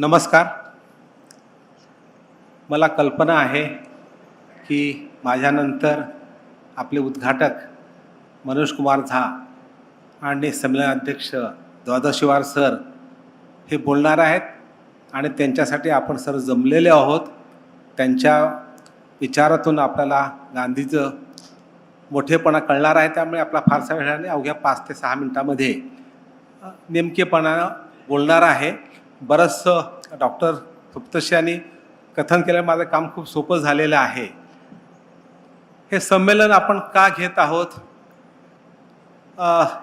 नमस्कार. मला कल्पना आहे की माझ्यानंतर आपले उद्घाटक मनोज कुमार झा आणि संमेलन अध्यक्ष द्वादशिवार सर हे बोलणार आहेत आणि त्यांच्यासाठी आपण सर जमलेले आहोत. त्यांच्या विचारातून आपल्याला गांधीचं मोठेपणा कळणार आहे. त्यामुळे आपला फारसा वेळाने अवघ्या पाच ते सहा मिनटामध्ये नेमकेपणा बोलणार आहे. बरंचसं डॉक्टर सुप्तशी यांनी कथन केलं माझं काम खूप सोपं झालेलं आहे. हे संमेलन आपण का घेत आहोत?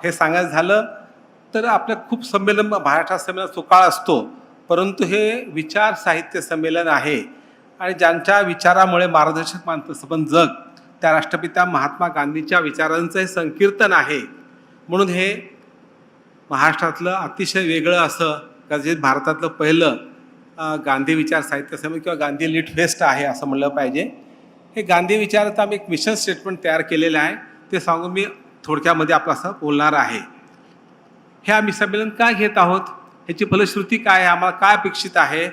हे सांगायचं झालं तर आपलं खूप संमेलन महाराष्ट्र संमेलन सुकाळ असतो परंतु हे विचार साहित्य संमेलन आहे आणि ज्यांच्या विचारामुळे मार्गदर्शक मानतं सबंध जग त्या राष्ट्रपित्या महात्मा गांधीच्या विचारांचं हे संकीर्तन आहे. म्हणून हे महाराष्ट्रातलं अतिशय वेगळं असं कदाचित भारतातलं पहिलं गांधी विचार साहित्य संमेलन किंवा गांधी लिट फेस्ट आहे असं म्हणलं पाहिजे. हे गांधी विचाराचं आम्ही एक मिशन स्टेटमेंट तयार केलेलं आहे. ते सांगून मी थोडक्यामध्ये आपलं असं बोलणार आहे. हे आम्ही संमेलन का घेत आहोत? ह्याची फलश्रुती काय आहे? आम्हाला काय अपेक्षित आहे?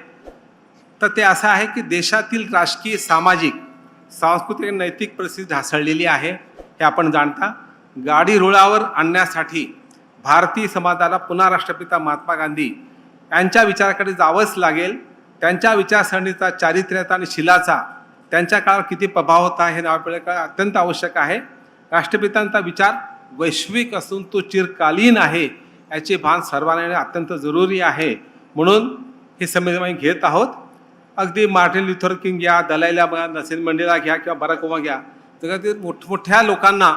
तर ते असं आहे की देशातील राजकीय सामाजिक सांस्कृतिक आणि नैतिक परिस्थिती ढासळलेली आहे. हे आपण जाणता. गाडी रुळावर आणण्यासाठी भारतीय समाजाला पुन्हा राष्ट्रपिता महात्मा गांधी यांच्या विचाराकडे जावंच लागेल. त्यांच्या विचारसरणीचा चारित्र्याचा आणि शिलाचा त्यांच्या काळात किती प्रभाव होता हे नाव अत्यंत आवश्यक आहे. राष्ट्रपितांचा विचार वैश्विक असून तो चिरकालीन आहे याचे भान सर्वांना येणे अत्यंत जरुरी आहे. म्हणून हे संमेलन घेत आहोत. अगदी मार्टिन लुथर किंग घ्या दलाईला बघा नसीन मंडेला घ्या किंवा बराक ओबामा घ्या. तर ते मोठमोठ्या लोकांना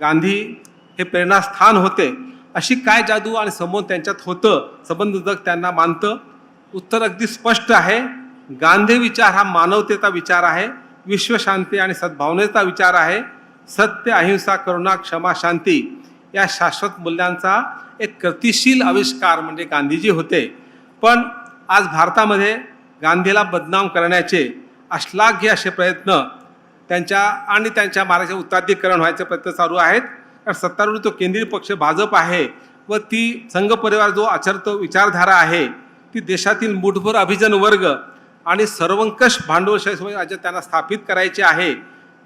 गांधी हे प्रेरणास्थान होते. अशी काय जादू आणि संबंध त्यांच्यात होतं? संबंध जग त्यांना मानतं. उत्तर अगदी स्पष्ट आहे. गांधी विचार हा मानवतेचा विचार आहे. विश्वशांती आणि सद्भावनेचा विचार आहे. सत्य अहिंसा करुणा क्षमा शांती या शाश्वत मूल्यांचा एक गतिशील आविष्कार म्हणजे गांधीजी होते. पण आज भारतामध्ये गांधीला बदनाम करण्याचे अश्लाघ्य असे प्रयत्न त्यांच्या आणि त्यांच्या मार्गाचे उत्ताधिकरण व्हायचे प्रयत्न चालू आहेत. कारण सत्तारूढ तो केंद्रीय पक्ष भाजप आहे व ती संघ परिवार जो आचरतो विचारधारा आहे ती देशातील मुठभर अभिजन वर्ग आणि सर्वंकष भांडवलशाही राज्य त्यांना स्थापित करायचे आहे.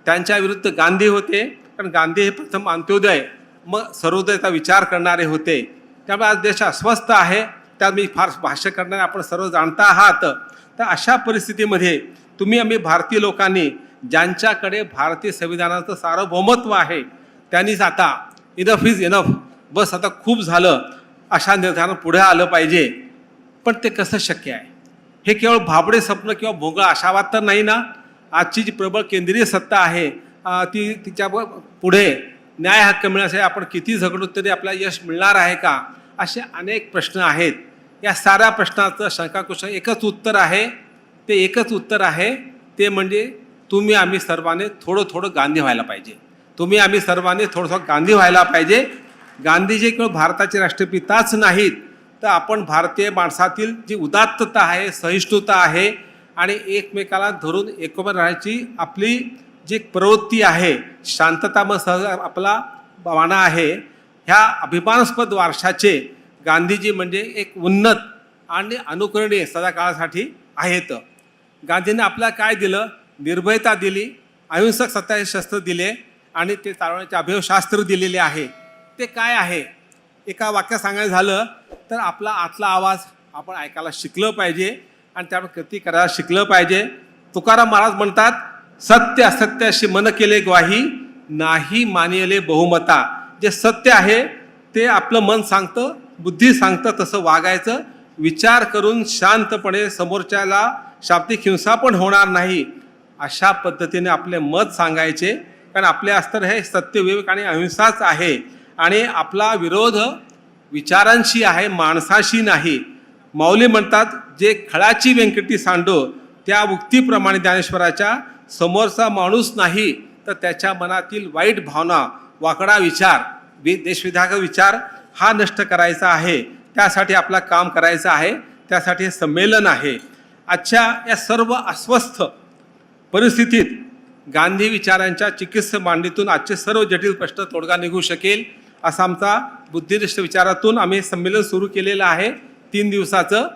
त्यांच्या विरुद्ध गांधी होते. कारण गांधी हे प्रथम अंत्योदय मग सर्वोदयाचा विचार करणारे होते. त्यामुळे आज देश अस्वस्थ आहे. त्यात मी फार भाष्य करणारे आपण सर्व जाणता आहात. तर अशा परिस्थितीमध्ये तुम्ही आम्ही भारतीय लोकांनी ज्यांच्याकडे भारतीय संविधानाचं सार्वभौमत्व आहे त्यांनीच आता इनफ इज इनफ बस आता खूप झालं. अशा निर्धारण पुढे आलं पाहिजे. पण ते कसं शक्य आहे? हे केवळ भाबडे स्वप्न किंवा भोंगळ आशावाद तर नाही ना? आजची जी प्रबळ केंद्रीय सत्ता आहे ती तिच्या पुढे न्याय हक्क मिळण्यासाठी आपण किती झगडू तरी आपल्याला यश मिळणार आहे का? असे अनेक प्रश्न आहेत. या साऱ्या प्रश्नाचं शंकाकुश एकच उत्तर आहे. ते एकच उत्तर आहे. ते म्हणजे तुम्ही आम्ही सर्वांनी थोडं थोडं गांधी व्हायला पाहिजे. तुम्ही आम्ही सर्वांनी थोडंसं गांधी व्हायला पाहिजे. गांधीजी केवळ भारताचे राष्ट्रपिताच नाहीत. तर आपण भारतीय माणसातील जी उदात्तता आहे सहिष्णुता आहे आणि एकमेकाला धरून एकोपा राहायची आपली जी प्रवृत्ती आहे शांतता सह आपला बाणा आहे ह्या अभिमानास्पद वारशाचे गांधीजी म्हणजे एक उन्नत आणि अनुकरणीय सदा काळासाठी आहेत. गांधींनी आपल्याला काय दिलं? निर्भयता दिली अहिंसक सत्याचे शस्त्र दिले आणि ते चालवण्याचे अभयशास्त्र दिलेले आहे. ते काय आहे? एका वाक्यात सांगायचं झालं तर आपला आतला आवाज आपण ऐकायला शिकलं पाहिजे आणि त्यामुळे कृती करायला शिकलं पाहिजे. तुकाराम महाराज म्हणतात सत्य असत्याशी मन केले ग्वाही नाही मानिले बहुमता. जे सत्य आहे ते आपलं मन सांगतं बुद्धी सांगतं तसं वागायचं. विचार करून शांतपणे समोरच्याला शाब्दिक हिंसा पण होणार नाही. अशा पद्धतीने आपले मत सांगायचे. कारण आपले अस्तर हे सत्य विवेक आणि अहिंसाच आहे. आणि आपला विरोध विचारांशी आहे माणसाशी नाही. माऊली म्हणतात जे खळाची व्यंकटी सांडो त्या उक्तीप्रमाणे ज्ञानेश्वराच्या समोरचा माणूस नाही तर त्याच्या मनातील वाईट भावना वाकडा विचार वि देशविधायक विचार हा नष्ट करायचा आहे. त्यासाठी आपला काम करायचं आहे. त्यासाठी हे संमेलन आहे. आजच्या या सर्व अस्वस्थ परिस्थितीत गांधी विचारांच्या चिकित्सा मांडणीतून आजचे सर्व जटिल प्रश्न तोडगा निघू शकेल असा आमचा बुद्धिदृष्ट विचारातून आम्ही संमेलन सुरू केलेलं आहे. तीन दिवसाचं.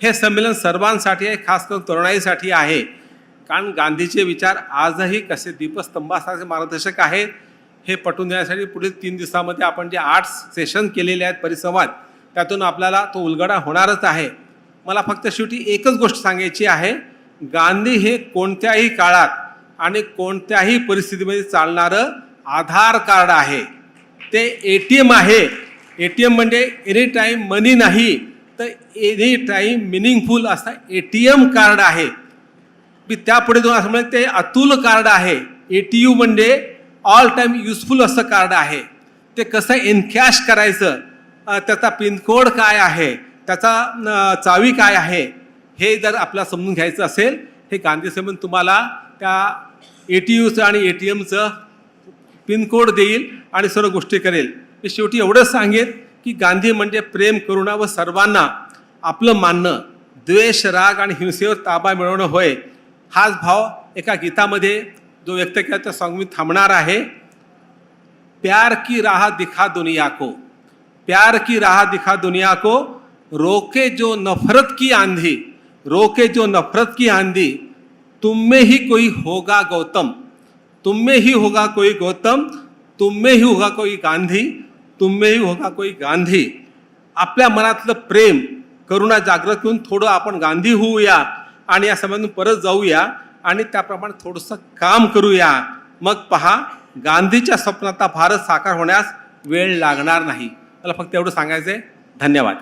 हे संमेलन सर्वांसाठी आहे खास करून तरुणाईसाठी आहे. कारण गांधीचे विचार आजही कसे दीपस्तंभासारखे मार्गदर्शक आहेत हे पटवून देण्यासाठी पुढील तीन दिवसामध्ये आपण जे आठ सेशन केलेले आहेत परिसंवाद त्यातून आपल्याला तो उलगडा होणारच आहे. मला फक्त शेवटी एकच गोष्ट सांगायची आहे गांधी हे कोणत्याही काळात आणि कोणत्याही परिस्थितीमध्ये चालणारं आधार कार्ड आहे. ते ए टी एम आहे. ए टी एम म्हणजे एनी टाईम मनी नाही तर एनी टाईम मिनिंगफुल असं ए टी एम कार्ड आहे. मी त्यापुढे दोन असं म्हणजे ते अतुल कार्ड आहे. ए टी यू म्हणजे ऑल टाईम युजफुल असं कार्ड आहे. ते कसं एनकॅश करायचं? त्याचा पिनकोड काय आहे? त्याचा चावी काय आहे? हे जर आपल्याला समजून घ्यायचं असेल हे गांधी समजून तुम्हाला त्या ए टी यूचं आणि ए टी एमचं पिनकोड देईल आणि सर्व गोष्टी करेल. मी शेवटी एवढंच सांगेन की गांधी म्हणजे प्रेम करुणा व सर्वांना आपलं मानणं. द्वेष राग आणि हिंसेवर ताबा मिळवणं होय. हाच भाव एका गीतामध्ये जो व्यक्त केला त्या सॉंग मी थांबणार आहे. प्यार की राह दिखा दुनिया को. प्यार की राह दिखा दुनिया को. रोके जो नफरत की आंधी. रोके जो नफरत की आंधी. तुम में ही कोई होगा गौतम। तुम में ही होगा कोई गौतम तुम में ही होगा कोई गांधी तुम में ही होगा कोई गांधी। आपल्या मनातलं प्रेम करुणा जागृत करून थोडं आपण गांधी होऊया आणि या समाजातून परत जाऊया आणि त्याप्रमाणे थोडंसं काम करूया. मग पहा गांधीच्या स्वप्नाचा भारत साकार होण्यास वेळ लागणार नाही. मला फक्त एवढं सांगायचं आहे धन्यवाद.